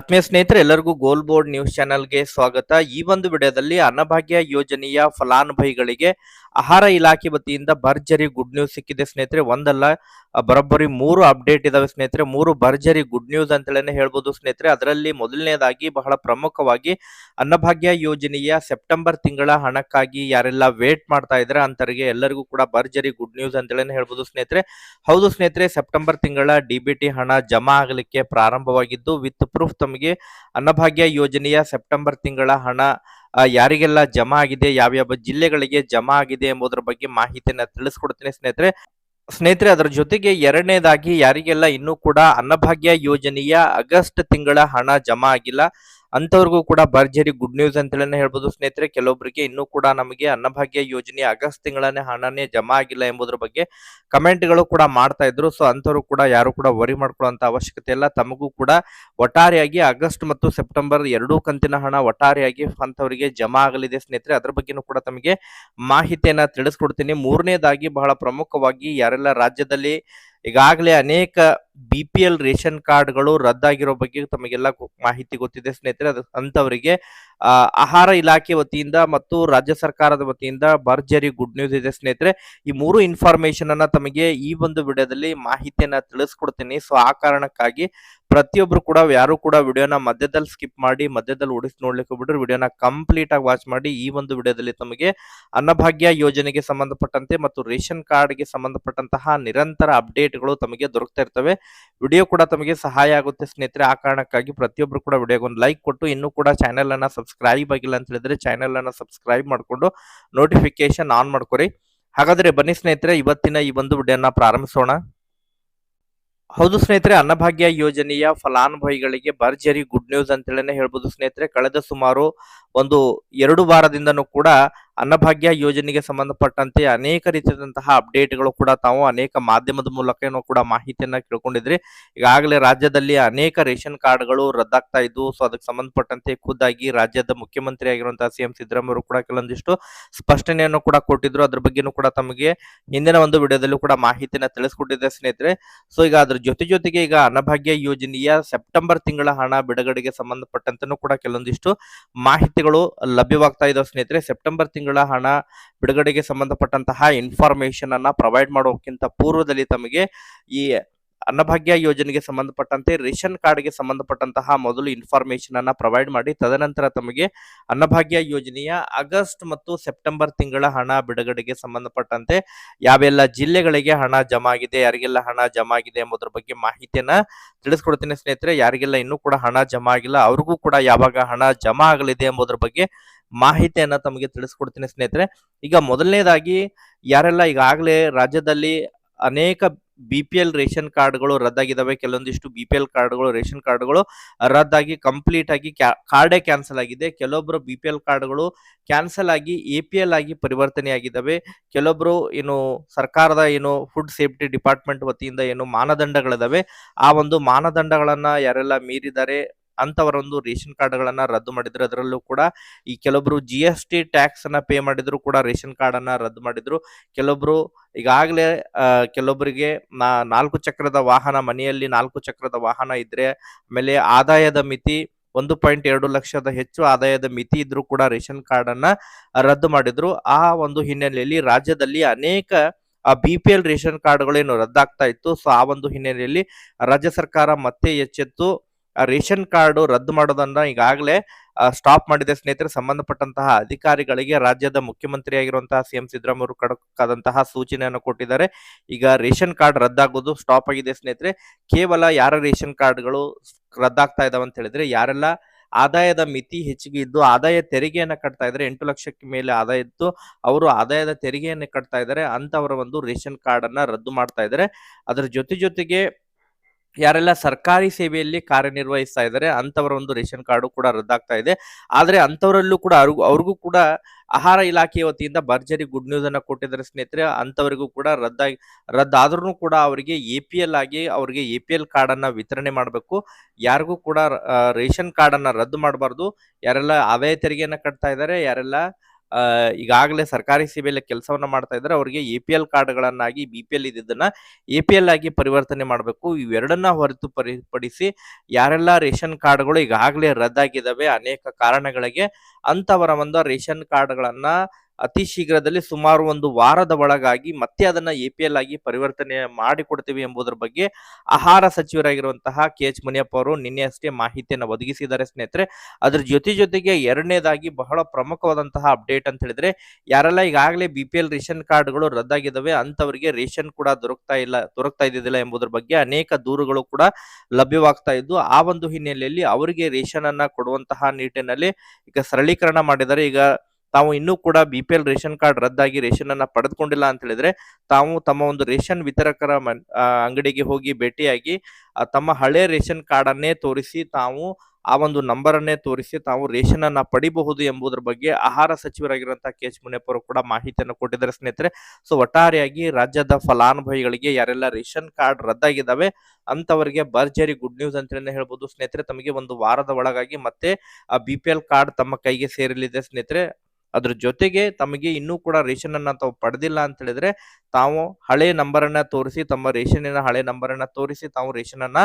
ಆತ್ಮೀಯ ಸ್ನೇಹಿತರೆ, ಎಲ್ಲರಿಗೂ ಗೋಲ್ ಬೋರ್ಡ್ ನ್ಯೂಸ್ ಚಾನೆಲ್ಗೆ ಸ್ವಾಗತ. ಈ ಒಂದು ವಿಡಿಯೋದಲ್ಲಿ ಅನ್ನಭಾಗ್ಯ ಯೋಜನೆಯ ಫಲಾನುಭವಿಗಳಿಗೆ ಆಹಾರ ಇಲಾಖೆ ವತಿಯಿಂದ ಭರ್ಜರಿ ಗುಡ್ ನ್ಯೂಸ್ ಸಿಕ್ಕಿದೆ ಸ್ನೇಹಿತರೆ. ಒಂದಲ್ಲ ಬರೋಬ್ಬರಿ ಮೂರು ಅಪ್ಡೇಟ್ ಇದಾವೆ ಸ್ನೇಹಿತರೆ. ಮೂರು ಭರ್ಜರಿ ಗುಡ್ ನ್ಯೂಸ್ ಅಂತಲೇ ಹೇಳ್ಬೋದು ಸ್ನೇಹಿತರೆ. ಅದರಲ್ಲಿ ಮೊದಲನೇದಾಗಿ ಬಹಳ ಪ್ರಮುಖವಾಗಿ ಅನ್ನಭಾಗ್ಯ ಯೋಜನೆಯ ಸೆಪ್ಟೆಂಬರ್ ತಿಂಗಳ ಹಣಕ್ಕಾಗಿ ಯಾರೆಲ್ಲ ವೇಟ್ ಮಾಡ್ತಾ ಇದ್ದಾರೆ ಅಂತರಿಗೆ ಎಲ್ಲರಿಗೂ ಕೂಡ ಭರ್ಜರಿ ಗುಡ್ ನ್ಯೂಸ್ ಅಂತಲೇ ಹೇಳ್ಬೋದು ಸ್ನೇಹಿತರೆ. ಹೌದು ಸ್ನೇಹಿತರೆ ಸೆಪ್ಟೆಂಬರ್ ತಿಂಗಳ ಡಿ ಹಣ ಜಮಾ ಆಗಲಿಕ್ಕೆ ಪ್ರಾರಂಭವಾಗಿದ್ದು ವಿತ್ ಪ್ರೂಫ್ ತಮಗೆ ಅನ್ನಭಾಗ್ಯ ಯೋಜನೆಯ ಸೆಪ್ಟೆಂಬರ್ ತಿಂಗಳ ಹಣ ಯಾರಿಗೆಲ್ಲ ಜಮಾ ಆಗಿದೆ, ಯಾವ್ಯಾವ ಜಿಲ್ಲೆಗಳಿಗೆ ಜಮಾ ಆಗಿದೆ ಎಂಬುದರ ಬಗ್ಗೆ ಮಾಹಿತಿಯನ್ನ ತಿಳಿಸ್ಕೊಡ್ತೀನಿ ಸ್ನೇಹಿತರೆ. ಸ್ನೇಹಿತರೆ ಅದರ ಜೊತೆಗೆ ಎರಡನೇದಾಗಿ ಯಾರಿಗೆಲ್ಲ ಇನ್ನೂ ಕೂಡ ಅನ್ನಭಾಗ್ಯ ಯೋಜನೆಯ ಆಗಸ್ಟ್ ತಿಂಗಳ ಹಣ ಜಮಾ ಆಗಿಲ್ಲ. ಅಂತವ್ರಿಗೂ ಕೂಡ ಭರ್ಜರಿ ಗುಡ್ ನ್ಯೂಸ್ ಅಂತಲೇ ಹೇಳ್ಬೋದು. ಸ್ನೇಹಿತರೆ ಕೆಲವೊಬ್ಬರಿಗೆ ಇನ್ನೂ ಕೂಡ ನಮಗೆ ಅನ್ನಭಾಗ್ಯ ಯೋಜನೆ ಆಗಸ್ಟ್ ತಿಂಗಳನೇ ಹಣನೇ ಜಮಾ ಆಗಿಲ್ಲ ಎಂಬುದರ ಬಗ್ಗೆ ಕಮೆಂಟ್ಗಳು ಕೂಡ ಮಾಡ್ತಾ ಇದ್ರು. ಸೊ, ಅಂಥವ್ರು ಕೂಡ ಯಾರು ಕೂಡ ವರಿ ಮಾಡ್ಕೊಳ್ಳುವಂತ ಅವಶ್ಯಕತೆ ಇಲ್ಲ. ತಮಗೂ ಕೂಡ ಒಟ್ಟಾರೆಯಾಗಿ ಆಗಸ್ಟ್ ಮತ್ತು ಸೆಪ್ಟೆಂಬರ್ ಎರಡೂ ಕಂತಿನ ಹಣ ಒಟ್ಟಾರೆಯಾಗಿ ಅಂತವರಿಗೆ ಜಮಾ ಆಗಲಿದೆ. ಸ್ನೇಹಿತರೆ, ಅದ್ರ ಬಗ್ಗೆನೂ ಕೂಡ ತಮಗೆ ಮಾಹಿತಿಯನ್ನ ತಿಳಿಸ್ಕೊಡ್ತೀನಿ. ಮೂರನೇದಾಗಿ ಬಹಳ ಪ್ರಮುಖವಾಗಿ ಯಾರೆಲ್ಲ ರಾಜ್ಯದಲ್ಲಿ ಈಗಾಗಲೇ ಅನೇಕ ಬಿ ಪಿ ಎಲ್ ರೇಷನ್ ಕಾರ್ಡ್ಗಳು ರದ್ದಾಗಿರೋ ಬಗ್ಗೆ ತಮಗೆಲ್ಲ ಮಾಹಿತಿ ಗೊತ್ತಿದೆ ಸ್ನೇಹಿತರೆ. ಅದು ಅಂತವರಿಗೆ ಆಹಾರ ಇಲಾಖೆ ವತಿಯಿಂದ ಮತ್ತು ರಾಜ್ಯ ಸರ್ಕಾರದ ವತಿಯಿಂದ ಭರ್ಜರಿ ಗುಡ್ ನ್ಯೂಸ್ ಇದೆ ಸ್ನೇಹಿತರೆ. ಈ ಮೂರು ಇನ್ಫಾರ್ಮೇಶನ್ ಅನ್ನ ತಮಗೆ ಈ ಒಂದು ವಿಡಿಯೋದಲ್ಲಿ ಮಾಹಿತಿಯನ್ನ ತಿಳಿಸ್ಕೊಡ್ತೀನಿ. ಸೊ, ಆ ಕಾರಣಕ್ಕಾಗಿ ಪ್ರತಿಯೊಬ್ರು ಕೂಡ, ಯಾರು ಕೂಡ ವಿಡಿಯೋನ ಮಧ್ಯದಲ್ಲಿ ಸ್ಕಿಪ್ ಮಾಡಿ, ಮಧ್ಯದಲ್ಲಿ ಓಡಿಸಿ ನೋಡ್ಲಿಕ್ಕೆ ಬಿಡ್ರಿ ವಿಡಿಯೋನ ಕಂಪ್ಲೀಟ್ ಆಗಿ ವಾಚ್ ಮಾಡಿ ಈ ಒಂದು ವಿಡಿಯೋದಲ್ಲಿ ತಮಗೆ ಅನ್ನಭಾಗ್ಯ ಯೋಜನೆಗೆ ಸಂಬಂಧಪಟ್ಟಂತೆ ಮತ್ತು ರೇಷನ್ ಕಾರ್ಡ್ಗೆ ಸಂಬಂಧಪಟ್ಟಂತಹ ನಿರಂತರ ಅಪ್ಡೇಟ್ಗಳು ತಮಗೆ ದೊರಕ್ತಾ ಇರ್ತವೆ. ವಿಡಿಯೋ ಕೂಡ ತಮಗೆ ಸಹಾಯ ಆಗುತ್ತೆ ಸ್ನೇಹಿತರೆ. ಆ ಕಾರಣಕ್ಕಾಗಿ ಪ್ರತಿಯೊಬ್ರು ಕೂಡ ವಿಡಿಯೋಗೆ ಒಂದು ಲೈಕ್ ಕೊಟ್ಟು, ಇನ್ನೂ ಕೂಡ ಚಾನೆಲ್ ಅನ್ನ ಸಬ್ಸ್ಕ್ರೈಬ್ ಆಗಿಲ್ಲ ಅಂತ ಹೇಳಿದ್ರೆ ಚಾನೆಲ್ ಅನ್ನ ಸಬ್ಸ್ಕ್ರೈಬ್ ಮಾಡಿಕೊಂಡು ನೋಟಿಫಿಕೇಶನ್ ಆನ್ ಮಾಡ್ಕೊರಿ. ಹಾಗಾದ್ರೆ ಬನ್ನಿ ಸ್ನೇಹಿತರೆ, ಇವತ್ತಿನ ಈ ಒಂದು ವಿಡಿಯೋನ ಪ್ರಾರಂಭಿಸೋಣ. ಹೌದು ಸ್ನೇಹಿತರೆ, ಅನ್ನಭಾಗ್ಯ ಯೋಜನೆಯ ಫಲಾನುಭವಿಗಳಿಗೆ ಭರ್ಜರಿ ಗುಡ್ ನ್ಯೂಸ್ ಅಂತೇಳಿ ಹೇಳ್ಬೋದು ಸ್ನೇಹಿತರೆ. ಕಳೆದ ಸುಮಾರು ಒಂದು ಎರಡು ವಾರದಿಂದನೂ ಕೂಡ ಅನ್ನಭಾಗ್ಯ ಯೋಜನೆಗೆ ಸಂಬಂಧಪಟ್ಟಂತೆ ಅನೇಕ ರೀತಿಯಾದಂತಹ ಅಪ್ಡೇಟ್ಗಳು ಕೂಡ ತಾವು ಅನೇಕ ಮಾಧ್ಯಮದ ಮೂಲಕನೂ ಕೂಡ ಮಾಹಿತಿಯನ್ನ ಕೇಳ್ಕೊಂಡಿದ್ರಿ. ಈಗಾಗಲೇ ರಾಜ್ಯದಲ್ಲಿ ಅನೇಕ ರೇಷನ್ ಕಾರ್ಡ್ಗಳು ರದ್ದಾಗ್ತಾ ಇದ್ವು ಸೊ ಅದಕ್ಕೆ ಸಂಬಂಧಪಟ್ಟಂತೆ ಖುದ್ದಾಗಿ ರಾಜ್ಯದ ಮುಖ್ಯಮಂತ್ರಿ ಆಗಿರುವಂತಹ ಸಿಎಂ ಸಿದ್ದರಾಮಯ್ಯ ಕೂಡ ಕೆಲವೊಂದಿಷ್ಟು ಸ್ಪಷ್ಟನೆಯನ್ನು ಕೂಡ ಕೊಟ್ಟಿದ್ರು. ಅದ್ರ ಬಗ್ಗೆನೂ ಕೂಡ ತಮಗೆ ಹಿಂದಿನ ಒಂದು ವಿಡಿಯೋದಲ್ಲೂ ಕೂಡ ಮಾಹಿತಿಯನ್ನ ತಿಳಿಸ್ಕೊಟ್ಟಿದ್ದೆ ಸ್ನೇಹಿತರೆ. ಸೊ ಈಗ ಅದ್ರ ಜೊತೆ ಜೊತೆಗೆ ಈಗ ಅನ್ನಭಾಗ್ಯ ಯೋಜನೆಯ ಸೆಪ್ಟೆಂಬರ್ ತಿಂಗಳ ಹಣ ಬಿಡುಗಡೆಗೆ ಸಂಬಂಧಪಟ್ಟಂತೆ ಕೂಡ ಕೆಲವೊಂದಿಷ್ಟು ಮಾಹಿತಿಗಳು ಲಭ್ಯವಾಗ್ತಾ ಇದಾವೆ ಸ್ನೇಹಿತರೆ. ಸೆಪ್ಟೆಂಬರ್ ತಿಂಗಳ ಹಣ, ಬಿಡುಗಡೆಗೆ ಸಂಬಂಧಪಟ್ಟಂತಹ ಇನ್ಫಾರ್ಮೇಶನ್ ಅನ್ನ ಪ್ರೊವೈಡ್ ಮಾಡೋಕ್ಕಿಂತ ಪೂರ್ವದಲ್ಲಿ ತಮಗೆ ಈ ಅನ್ನಭಾಗ್ಯ ಯೋಜನೆಗೆ ಸಂಬಂಧಪಟ್ಟಂತೆ ರೇಷನ್ ಕಾರ್ಡ್ಗೆ ಸಂಬಂಧಪಟ್ಟಂತಹ ಮೊದಲು ಇನ್ಫಾರ್ಮೇಶನ್ ಅನ್ನ ಪ್ರೊವೈಡ್ ಮಾಡಿ, ತದನಂತರ ತಮಗೆ ಅನ್ನಭಾಗ್ಯ ಯೋಜನೆಯ ಆಗಸ್ಟ್ ಮತ್ತು ಸೆಪ್ಟೆಂಬರ್ ತಿಂಗಳ ಹಣ ಬಿಡುಗಡೆಗೆ ಸಂಬಂಧಪಟ್ಟಂತೆ ಯಾವೆಲ್ಲ ಜಿಲ್ಲೆಗಳಿಗೆ ಹಣ ಜಮಾ ಆಗಿದೆ ಯಾರಿಗೆಲ್ಲ ಹಣ ಜಮಾ ಆಗಿದೆ ಎಂಬುದರ ಬಗ್ಗೆ ಮಾಹಿತಿಯನ್ನ ತಿಳಿಸ್ಕೊಡ್ತೀನಿ ಸ್ನೇಹಿತರೆ. ಯಾರಿಗೆಲ್ಲ ಇನ್ನೂ ಕೂಡ ಹಣ ಜಮಾ ಆಗಿಲ್ಲ ಅವ್ರಿಗೂ ಕೂಡ ಯಾವಾಗ ಹಣ ಜಮಾ ಆಗಲಿದೆ ಎಂಬುದರ ಬಗ್ಗೆ ಮಾಹಿತಿಯನ್ನ ತಮಗೆ ತಿಳಿಸ್ಕೊಡ್ತೀನಿ ಸ್ನೇಹಿತರೆ. ಈಗ ಮೊದಲನೇದಾಗಿ ಯಾರೆಲ್ಲ ಈಗಾಗಲೇ ರಾಜ್ಯದಲ್ಲಿ ಅನೇಕ ಬಿ ಪಿ ಎಲ್ ರೇಷನ್ ಕಾರ್ಡ್ಗಳು ರದ್ದಾಗಿದ್ದಾವೆ ಕೆಲವೊಂದಿಷ್ಟು ಬಿ ಪಿ ಎಲ್ ಕಾರ್ಡ್ಗಳು, ರೇಷನ್ ಕಾರ್ಡ್ಗಳು ರದ್ದಾಗಿ ಕಂಪ್ಲೀಟ್ ಆಗಿ ಕಾರ್ಡೇ ಕ್ಯಾನ್ಸಲ್ ಆಗಿದೆ. ಕೆಲವೊಬ್ಬರು ಬಿ ಪಿ ಎಲ್ ಕಾರ್ಡ್ಗಳು ಕ್ಯಾನ್ಸಲ್ ಆಗಿ ಎ ಪಿ ಎಲ್ ಆಗಿ ಪರಿವರ್ತನೆಯಾಗಿದ್ದಾವೆ ಕೆಲವೊಬ್ರು ಏನು ಸರ್ಕಾರದ ಏನು ಫುಡ್ ಸೇಫ್ಟಿ ಡಿಪಾರ್ಟ್ಮೆಂಟ್ ವತಿಯಿಂದ ಏನು ಮಾನದಂಡಗಳಿದಾವೆ. ಆ ಒಂದು ಮಾನದಂಡಗಳನ್ನ ಯಾರೆಲ್ಲ ಮೀರಿದ್ದಾರೆ ಅಂತವರೊಂದು ರೇಷನ್ ಕಾರ್ಡ್ಗಳನ್ನ ರದ್ದು ಮಾಡಿದ್ರು. ಅದರಲ್ಲೂ ಕೂಡ ಈ ಕೆಲವೊಬ್ರು ಜಿ ಎಸ್ ಟಿ ಟ್ಯಾಕ್ಸ್ ಅನ್ನ ಪೇ ಮಾಡಿದ್ರು ಕೂಡ ರೇಷನ್ ಕಾರ್ಡ್ ಅನ್ನ ರದ್ದು ಮಾಡಿದ್ರು. ಕೆಲವೊಬ್ರು ಈಗಾಗಲೇ ಕೆಲವೊಬ್ಬರಿಗೆ ನಾಲ್ಕು ಚಕ್ರದ ವಾಹನ, ಮನೆಯಲ್ಲಿ ನಾಲ್ಕು ಚಕ್ರದ ವಾಹನ ಇದ್ರೆ ಆಮೇಲೆ ಆದಾಯದ ಮಿತಿ ಒಂದು ಪಾಯಿಂಟ್ ಎರಡು ಲಕ್ಷದ ಹೆಚ್ಚು ಆದಾಯದ ಮಿತಿ ಇದ್ರೂ ಕೂಡ ರೇಷನ್ ಕಾರ್ಡ್ ಅನ್ನ ರದ್ದು ಮಾಡಿದ್ರು. ಆ ಒಂದು ಹಿನ್ನೆಲೆಯಲ್ಲಿ ರಾಜ್ಯದಲ್ಲಿ ಅನೇಕ ಬಿ ಪಿ ಎಲ್ ರೇಷನ್ ಕಾರ್ಡ್ಗಳೇನು ರದ್ದಾಗ್ತಾ ಇತ್ತು. ಸೊ, ಆ ಒಂದು ಹಿನ್ನೆಲೆಯಲ್ಲಿ ರಾಜ್ಯ ಸರ್ಕಾರ ಮತ್ತೆ ಎಚ್ಚೆತ್ತು ರೇಷನ್ ಕಾರ್ಡ್ ರದ್ದು ಮಾಡೋದನ್ನ ಈಗಾಗಲೇ ಸ್ಟಾಪ್ ಮಾಡಿದೆ ಸ್ನೇಹಿತರೆ. ಸಂಬಂಧಪಟ್ಟಂತಹ ಅಧಿಕಾರಿಗಳಿಗೆ ರಾಜ್ಯದ ಮುಖ್ಯಮಂತ್ರಿ ಆಗಿರುವಂತಹ ಸಿ ಎಂ ಸಿದ್ದರಾಮಯ್ಯ ಅವರು ಖಡಕ್ಕಾದಂತಹ ಸೂಚನೆಯನ್ನು ಕೊಟ್ಟಿದ್ದಾರೆ. ಈಗ ರೇಷನ್ ಕಾರ್ಡ್ ರದ್ದಾಗೋದು ಸ್ಟಾಪ್ ಆಗಿದೆ ಸ್ನೇಹಿತರೆ. ಕೇವಲ ಯಾರ ರೇಷನ್ ಕಾರ್ಡ್ಗಳು ರದ್ದಾಗ್ತಾ ಇದಾವೆ ಅಂತ ಹೇಳಿದ್ರೆ, ಯಾರೆಲ್ಲ ಆದಾಯದ ಮಿತಿ ಹೆಚ್ಚಿಗೆ ಇದ್ದು ಆದಾಯ ತೆರಿಗೆಯನ್ನು ಕಟ್ತಾ ಇದ್ದಾರೆ, ಎಂಟು ಲಕ್ಷಕ್ಕೆ ಮೇಲೆ ಆದಾಯ ಇದ್ದು ಅವರು ಆದಾಯದ ತೆರಿಗೆಯನ್ನು ಕಟ್ತಾ ಇದ್ದಾರೆ, ಅಂತವರ ಒಂದು ರೇಷನ್ ಕಾರ್ಡ್ ಅನ್ನ ರದ್ದು ಮಾಡ್ತಾ ಇದ್ದಾರೆ. ಅದರ ಜೊತೆ ಜೊತೆಗೆ ಯಾರೆಲ್ಲ ಸರ್ಕಾರಿ ಸೇವೆಯಲ್ಲಿ ಕಾರ್ಯನಿರ್ವಹಿಸ್ತಾ ಇದ್ದಾರೆ ಅಂತವರ ಒಂದು ರೇಷನ್ ಕಾರ್ಡು ಕೂಡ ರದ್ದಾಗ್ತಾ ಇದೆ. ಆದರೆ ಅಂತವರಲ್ಲೂ ಕೂಡ ಅವ್ರಿಗೂ ಅವ್ರಿಗೂ ಕೂಡ ಆಹಾರ ಇಲಾಖೆಯ ವತಿಯಿಂದ ಭರ್ಜರಿ ಗುಡ್ ನ್ಯೂಸ್ ಅನ್ನ ಕೊಟ್ಟಿದ್ದಾರೆ ಸ್ನೇಹಿತರೆ. ಅಂತವರಿಗೂ ಕೂಡ ರದ್ದಾಗಿ, ರದ್ದಾದ್ರೂ ಕೂಡ ಅವರಿಗೆ ಎ ಪಿ ಎಲ್ ಆಗಿ ಅವರಿಗೆ ಎ ಪಿ ಎಲ್ ಕಾರ್ಡನ್ನು ವಿತರಣೆ ಮಾಡಬೇಕು. ಯಾರಿಗೂ ಕೂಡ ರೇಷನ್ ಕಾರ್ಡನ್ನು ರದ್ದು ಮಾಡಬಾರ್ದು. ಯಾರೆಲ್ಲ ಆದಾಯ ತೆರಿಗೆಯನ್ನು ಕಟ್ತಾ ಇದ್ದಾರೆ, ಯಾರೆಲ್ಲ ಈಗಾಗಲೇ ಸರ್ಕಾರಿ ಸೇವೆಯಲ್ಲಿ ಕೆಲಸವನ್ನ ಮಾಡ್ತಾ ಇದ್ದಾರೆ. ಅವರಿಗೆ ಎ ಪಿ ಎಲ್ ಕಾರ್ಡ್ಗಳನ್ನಾಗಿ, ಬಿ ಪಿ ಎಲ್ ಇದ್ದಿದ್ದನ್ನ ಎ ಪಿ ಎಲ್ ಆಗಿ ಪರಿವರ್ತನೆ ಮಾಡಬೇಕು. ಇವೆರಡನ್ನ ಹೊರತುಪಡಿಸಿ ಯಾರೆಲ್ಲ ರೇಷನ್ ಕಾರ್ಡ್ಗಳು ಈಗಾಗಲೇ ರದ್ದಾಗಿದ್ದಾವೆ, ಅನೇಕ ಕಾರಣಗಳಿಗೆ ಅಂತವರ ಒಂದು ರೇಷನ್ ಕಾರ್ಡ್ಗಳನ್ನ ಅತಿ ಶೀಘ್ರದಲ್ಲಿ ಸುಮಾರು ಒಂದು ವಾರದ ಒಳಗಾಗಿ ಮತ್ತೆ ಅದನ್ನ ಎ ಪಿ ಎಲ್ ಆಗಿ ಪರಿವರ್ತನೆ ಮಾಡಿಕೊಡ್ತೀವಿ ಎಂಬುದರ ಬಗ್ಗೆ ಆಹಾರ ಸಚಿವರಾಗಿರುವಂತಹ ಕೆ ಎಚ್ ಮುನಿಯಪ್ಪ ಅವರು ನಿನ್ನೆ ಅಷ್ಟೇ ಮಾಹಿತಿಯನ್ನು ಒದಗಿಸಿದ್ದಾರೆ ಸ್ನೇಹಿತರೆ. ಅದ್ರ ಜೊತೆ ಜೊತೆಗೆ ಎರಡನೇದಾಗಿ ಬಹಳ ಪ್ರಮುಖವಾದಂತಹ ಅಪ್ಡೇಟ್ ಅಂತ ಹೇಳಿದ್ರೆ, ಯಾರೆಲ್ಲ ಈಗಾಗಲೇ ಬಿ ಪಿ ಎಲ್ ರೇಷನ್ ಕಾರ್ಡ್ಗಳು ರದ್ದಾಗಿದ್ದಾವೆ ಅಂತವರಿಗೆ ರೇಷನ್ ಕೂಡ ದೊರಕ್ತಾ ಇಲ್ಲ, ದೊರಕ್ತಾ ಇದ್ದಿದ್ದಿಲ್ಲ ಎಂಬುದರ ಬಗ್ಗೆ ಅನೇಕ ದೂರುಗಳು ಕೂಡ ಲಭ್ಯವಾಗ್ತಾ ಇದ್ದು, ಆ ಒಂದು ಹಿನ್ನೆಲೆಯಲ್ಲಿ ಅವರಿಗೆ ರೇಷನ್ ಅನ್ನ ಕೊಡುವಂತಹ ನಿಟ್ಟಿನಲ್ಲಿ ಈಗ ಸರಳೀಕರಣ ಮಾಡಿದ್ದಾರೆ. ಈಗ ತಾವು ಇನ್ನೂ ಕೂಡ B P L ration card ರದ್ದಾಗಿ ration ಅನ್ನ ಪಡೆದುಕೊಂಡಿಲ್ಲ ಅಂತ ಹೇಳಿದ್ರೆ, ತಾವು ತಮ್ಮ ಒಂದು ರೇಷನ್ ವಿತರಕರ ಅಂಗಡಿಗೆ ಹೋಗಿ ಭೇಟಿಯಾಗಿ ತಮ್ಮ ಹಳೆ ರೇಷನ್ ಕಾರ್ಡ್ ಅನ್ನೇ ತೋರಿಸಿ ತಾವು ಆ ಒಂದು ನಂಬರ್ ಅನ್ನೇ ತೋರಿಸಿ ತಾವು ರೇಷನ್ ಅನ್ನ ಪಡಿಬಹುದು ಎಂಬುದರ ಬಗ್ಗೆ ಆಹಾರ ಸಚಿವರಾಗಿರುವಂತಹ ಕೆ ಎಚ್ ಮುನಿಯಪ್ಪ ಕೂಡ ಮಾಹಿತಿಯನ್ನು ಕೊಟ್ಟಿದ್ದಾರೆ ಸ್ನೇಹಿತರೆ. ಸೊ, ಒಟ್ಟಾರೆಯಾಗಿ ರಾಜ್ಯದ ಫಲಾನುಭವಿಗಳಿಗೆ ಯಾರೆಲ್ಲ ರೇಷನ್ ಕಾರ್ಡ್ ರದ್ದಾಗಿದ್ದಾವೆ ಅಂತವರಿಗೆ ಭರ್ಜರಿ ಗುಡ್ ನ್ಯೂಸ್ ಅಂತ ಹೇಳ್ಬೋದು ಸ್ನೇಹಿತರೆ. ತಮಗೆ ಒಂದು ವಾರದ ಒಳಗಾಗಿ ಮತ್ತೆ ಬಿ ಪಿ ಕಾರ್ಡ್ ತಮ್ಮ ಕೈಗೆ ಸೇರಲಿದೆ ಸ್ನೇಹಿತರೆ. ಅದ್ರ ಜೊತೆಗೆ ತಮಗೆ ಇನ್ನೂ ಕೂಡ ರೇಷನ್ ಅನ್ನ ತಾವು ಪಡೆದಿಲ್ಲ ಅಂತ ಹೇಳಿದ್ರೆ ತಾವು ಹಳೆ ನಂಬರ್ ಅನ್ನ ತೋರಿಸಿ, ತಮ್ಮ ರೇಷನ್ನಿನ ಹಳೆ ನಂಬರ್ ಅನ್ನ ತೋರಿಸಿ ತಾವು ರೇಷನ್ ಅನ್ನ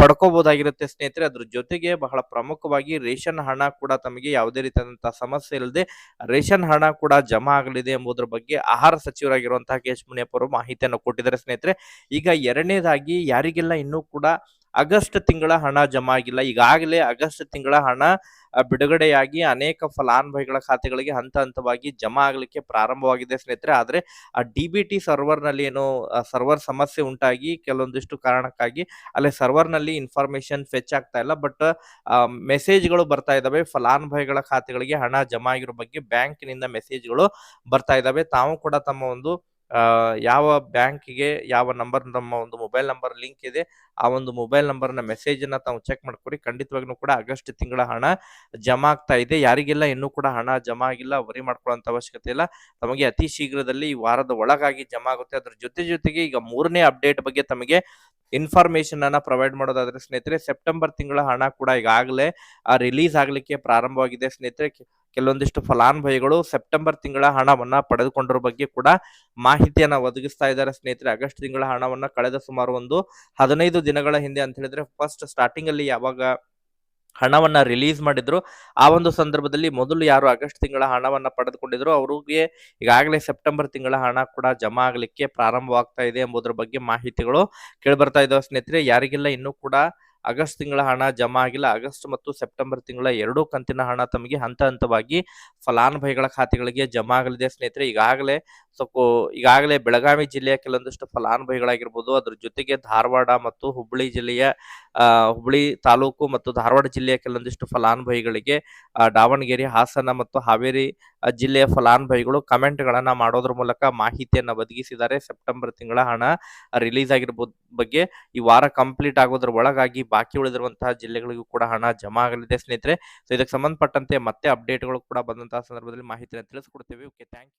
ಪಡ್ಕೋಬಹುದಾಗಿರುತ್ತೆ ಸ್ನೇಹಿತರೆ. ಅದ್ರ ಜೊತೆಗೆ ಬಹಳ ಪ್ರಮುಖವಾಗಿ ರೇಷನ್ ಹಣ ಕೂಡ ತಮಗೆ ಯಾವುದೇ ರೀತಿಯಾದಂತಹ ಸಮಸ್ಯೆ ಇಲ್ಲದೆ ರೇಷನ್ ಹಣ ಕೂಡ ಜಮಾ ಆಗಲಿದೆ ಎಂಬುದರ ಬಗ್ಗೆ ಆಹಾರ ಸಚಿವರಾಗಿರುವಂತಹ ಕೆ ಎಚ್ ಮುನಿಯಪ್ಪ ಅವರು ಮಾಹಿತಿಯನ್ನು ಕೊಟ್ಟಿದ್ದಾರೆ ಸ್ನೇಹಿತರೆ. ಈಗ ಎರಡನೇದಾಗಿ ಯಾರಿಗೆಲ್ಲ ಇನ್ನೂ ಕೂಡ ಆಗಸ್ಟ್ ತಿಂಗಳ ಹಣ ಜಮಾ ಆಗಿಲ್ಲ ಈಗಾಗಲೇ ಆಗಸ್ಟ್ ತಿಂಗಳ ಹಣ ಬಿಡುಗಡೆಯಾಗಿ ಅನೇಕ ಫಲಾನುಭವಿಗಳ ಖಾತೆಗಳಿಗೆ ಹಂತ ಹಂತವಾಗಿ ಜಮಾ ಆಗಲಿಕ್ಕೆ ಪ್ರಾರಂಭವಾಗಿದೆ ಸ್ನೇಹಿತರೆ. ಆದರೆ, ಆ, ಡಿ ಬಿ ಟಿ ಸರ್ವರ್ನಲ್ಲಿ ಏನು ಸರ್ವರ್ ಸಮಸ್ಯೆ ಉಂಟಾಗಿ ಕೆಲವೊಂದಿಷ್ಟು ಕಾರಣಕ್ಕಾಗಿ ಅಲ್ಲಿ ಸರ್ವರ್ನಲ್ಲಿ ಇನ್ಫಾರ್ಮೇಶನ್ ಫೆಚ್ ಆಗ್ತಾ ಇಲ್ಲ. ಬಟ್ ಮೆಸೇಜ್ಗಳು ಬರ್ತಾ ಇದ್ದಾವೆ. ಫಲಾನುಭವಿಗಳ ಖಾತೆಗಳಿಗೆ ಹಣ ಜಮಾ ಆಗಿರೋ ಬಗ್ಗೆ ಬ್ಯಾಂಕಿನಿಂದ ಮೆಸೇಜ್ಗಳು ಬರ್ತಾ ಇದ್ದಾವೆ. ತಾವು ಕೂಡ ತಮ್ಮ ಒಂದು ಯಾವ ಬ್ಯಾಂಕಿಗೆ ಯಾವ ನಂಬರ್, ನಮ್ಮ ಒಂದು ಮೊಬೈಲ್ ನಂಬರ್ ಲಿಂಕ್ ಇದೆ, ಆ ಒಂದು ಮೊಬೈಲ್ ನಂಬರ್ನ ಮೆಸೇಜ್ ಅನ್ನ ತಾವು ಚೆಕ್ ಮಾಡ್ಕೊಡಿ. ಖಂಡಿತವಾಗ್ಲೂ ಕೂಡ ಆಗಸ್ಟ್ ತಿಂಗಳ ಹಣ ಜಮಾ ಆಗ್ತಾ ಇದೆ. ಯಾರಿಗೆಲ್ಲ ಇನ್ನೂ ಕೂಡ ಹಣ ಜಮಾ ಆಗಿಲ್ಲ, ವರಿ ಮಾಡ್ಕೊಳ್ಳೋಂತ ಅವಶ್ಯಕತೆ ಇಲ್ಲ. ತಮಗೆ ಅತಿ ಶೀಘ್ರದಲ್ಲಿ ಈ ವಾರದ ಒಳಗಾಗಿ ಜಮಾ ಆಗುತ್ತೆ. ಅದ್ರ ಜೊತೆ ಜೊತೆಗೆ ಈಗ ಮೂರನೇ ಅಪ್ಡೇಟ್ ಬಗ್ಗೆ ತಮಗೆ ಇನ್ಫಾರ್ಮೇಶನ್ ಅನ್ನ ಪ್ರೊವೈಡ್ ಮಾಡೋದಾದ್ರೆ, ಸ್ನೇಹಿತರೆ, ಸೆಪ್ಟೆಂಬರ್ ತಿಂಗಳ ಹಣ ಕೂಡ ಈಗಾಗಲೇ ರಿಲೀಸ್ ಆಗ್ಲಿಕ್ಕೆ ಪ್ರಾರಂಭವಾಗಿದೆ. ಸ್ನೇಹಿತರೆ ಕೆಲವೊಂದಿಷ್ಟು ಫಲಾನುಭವಿಗಳು ಸೆಪ್ಟೆಂಬರ್ ತಿಂಗಳ ಹಣವನ್ನ ಪಡೆದುಕೊಂಡಿರೋ ಬಗ್ಗೆ ಕೂಡ ಮಾಹಿತಿಯನ್ನ ಒದಗಿಸ್ತಾ ಇದ್ದಾರೆ ಸ್ನೇಹಿತರೆ. ಆಗಸ್ಟ್ ತಿಂಗಳ ಹಣವನ್ನ ಕಳೆದ ಸುಮಾರು ಒಂದು ಹದಿನೈದು ದಿನಗಳ ಹಿಂದೆ ಅಂತ ಹೇಳಿದ್ರೆ ಫಸ್ಟ್ ಸ್ಟಾರ್ಟಿಂಗ್ ಅಲ್ಲಿ ಯಾವಾಗ ಹಣವನ್ನ ರಿಲೀಸ್ ಮಾಡಿದ್ರು, ಆ ಒಂದು ಸಂದರ್ಭದಲ್ಲಿ ಮೊದಲು ಯಾರು ಆಗಸ್ಟ್ ತಿಂಗಳ ಹಣವನ್ನ ಪಡೆದುಕೊಂಡಿದ್ರು, ಅವರಿಗೆ ಈಗಾಗಲೇ ಸೆಪ್ಟೆಂಬರ್ ತಿಂಗಳ ಹಣ ಕೂಡ ಜಮಾ ಆಗಲಿಕ್ಕೆ ಪ್ರಾರಂಭವಾಗ್ತಾ ಇದೆ ಎಂಬುದರ ಬಗ್ಗೆ ಮಾಹಿತಿಗಳು ಕೇಳಿಬರ್ತಾ ಇದ್ದಾವೆ ಸ್ನೇಹಿತರೆ. ಯಾರಿಗೆಲ್ಲ ಇನ್ನೂ ಕೂಡ ಆಗಸ್ಟ್ ತಿಂಗಳ ಹಣ ಜಮಾ ಆಗಿಲ್ಲ. ಆಗಸ್ಟ್ ಮತ್ತು ಸೆಪ್ಟೆಂಬರ್ ತಿಂಗಳ ಎರಡೂ ಕಂತಿನ ಹಣ ತಮಗೆ ಹಂತ ಹಂತವಾಗಿ ಫಲಾನುಭವಿಗಳ ಖಾತೆಗಳಿಗೆ ಜಮಾ ಆಗಲಿದೆ ಸ್ನೇಹಿತರೆ. ಈಗಾಗಲೇ ಸೊ ಈಗಾಗಲೇ ಬೆಳಗಾವಿ ಜಿಲ್ಲೆಯ ಕೆಲವೊಂದಿಷ್ಟು ಫಲಾನುಭವಿಗಳಾಗಿರ್ಬೋದು, ಅದ್ರ ಜೊತೆಗೆ ಧಾರವಾಡ ಮತ್ತು ಹುಬ್ಬಳ್ಳಿ ಜಿಲ್ಲೆಯ ಹುಬ್ಬಳ್ಳಿ ತಾಲೂಕು ಮತ್ತು ಧಾರವಾಡ ಜಿಲ್ಲೆಯ ಕೆಲವೊಂದಿಷ್ಟು ಫಲಾನುಭವಿಗಳಿಗೆ ದಾವಣಗೆರೆ, ಹಾಸನ ಮತ್ತು ಹಾವೇರಿ ಜಿಲ್ಲೆಯ ಫಲಾನುಭವಿಗಳು ಕಮೆಂಟ್ಗಳನ್ನು ಮಾಡೋದ್ರ ಮೂಲಕ ಮಾಹಿತಿಯನ್ನು ಒದಗಿಸಿದ್ದಾರೆ. ಸೆಪ್ಟೆಂಬರ್ ತಿಂಗಳ ಹಣ ರಿಲೀಸ್ ಆಗಿರ್ಬೋದು ಬಗ್ಗೆ ಈ ವಾರ ಕಂಪ್ಲೀಟ್ ಆಗೋದ್ರ ಒಳಗಾಗಿ ಬಾಕಿ ಉಳಿದಿರುವಂತಹ ಜಿಲ್ಲೆಗಳಿಗೂ ಕೂಡ ಹಣ ಜಮಾ ಆಗಲಿದೆ ಸ್ನೇಹಿತರೆ. ಸೊ ಇದಕ್ಕೆ ಸಂಬಂಧಪಟ್ಟಂತೆ ಮತ್ತೆ ಅಪ್ಡೇಟ್ಗಳು ಕೂಡ ಬಂದಂತಹ ಸಂದರ್ಭದಲ್ಲಿ ಮಾಹಿತಿಯನ್ನು ತಿಳಿಸ್ಕೊಡ್ತೇವೆ. Okay thank you